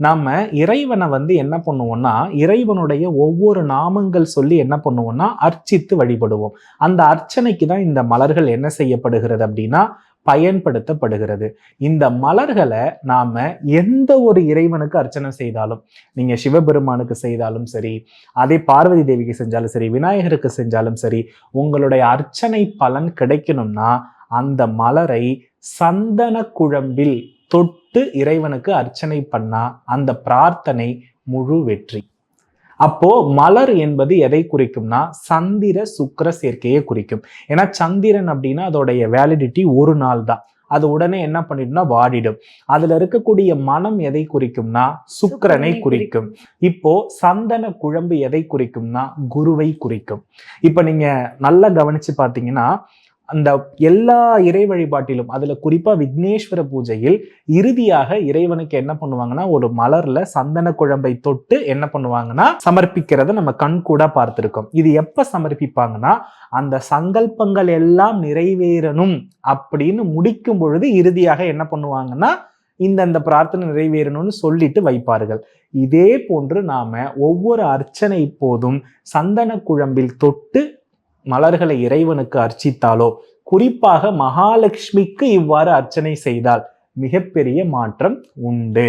நாம் இறைவனை வந்து என்ன பண்ணுவோம்னா இறைவனுடைய ஒவ்வொரு நாமங்கள் சொல்லி என்ன பண்ணுவோம்னா அர்ச்சித்து வழிபடுவோம். அந்த அர்ச்சனைக்கு தான் இந்த மலர்கள் என்ன செய்யப்படுகிறது அப்படின்னா பயன்படுத்தப்படுகிறது. இந்த மலர்களை நாம் எந்த ஒரு இறைவனுக்கு அர்ச்சனை செய்தாலும் நீங்கள் சிவபெருமானுக்கு செய்தாலும் சரி அதே பார்வதி தேவிக்கு செஞ்சாலும் சரி விநாயகருக்கு செஞ்சாலும் சரி உங்களுடைய அர்ச்சனை பலன் கிடைக்கணும்னா அந்த மலரை சந்தன குழம்பில் தொட்டு இறைவனுக்கு அர்ச்சனை பண்ணா அந்த பிரார்த்தனை முழு வெற்றி. அப்போ மலர் என்பது எதை குறிக்கும்னா சந்திர சுக்கிர சேர்க்கையை குறிக்கும். ஏன்னா சந்திரன் அப்படின்னா அதோடைய வேலிடிட்டி ஒரு நாள் தான். அது உடனே என்ன பண்ணிடும்னா வாடிடும். அதுல இருக்கக்கூடிய மனம் எதை குறிக்கும்னா சுக்கிரனை குறிக்கும். இப்போ சந்தன குழம்பு எதை குறிக்கும்னா குருவை குறிக்கும். இப்ப நீங்க நல்லா கவனிச்சு பார்த்தீங்கன்னா அந்த எல்லா இறை வழிபாட்டிலும் அதுல குறிப்பா விக்னேஸ்வர பூஜையில் இறுதியாக இறைவனுக்கு என்ன பண்ணுவாங்கன்னா ஒரு மலர்ல சந்தன குழம்பை தொட்டு என்ன பண்ணுவாங்கன்னா சமர்ப்பிக்கிறத நம்ம கண் கூட பார்த்திருக்கோம். இது எப்ப சமர்ப்பிப்பாங்கன்னா அந்த சங்கல்பங்கள் எல்லாம் நிறைவேறணும் அப்படின்னு முடிக்கும் பொழுது இறுதியாக என்ன பண்ணுவாங்கன்னா இந்தந்த பிரார்த்தனை நிறைவேறணும்னு சொல்லிட்டு வைப்பார்கள். இதே போன்று நாம ஒவ்வொரு அர்ச்சனை போதும் சந்தன குழம்பில் தொட்டு மலர்களை இறைவனுக்கு அர்ச்சித்தாலோ? குறிப்பாக மகாலட்சுமிக்கு இவ்வாறு அர்ச்சனை செய்தால் மிகப்பெரிய மாற்றம் உண்டு.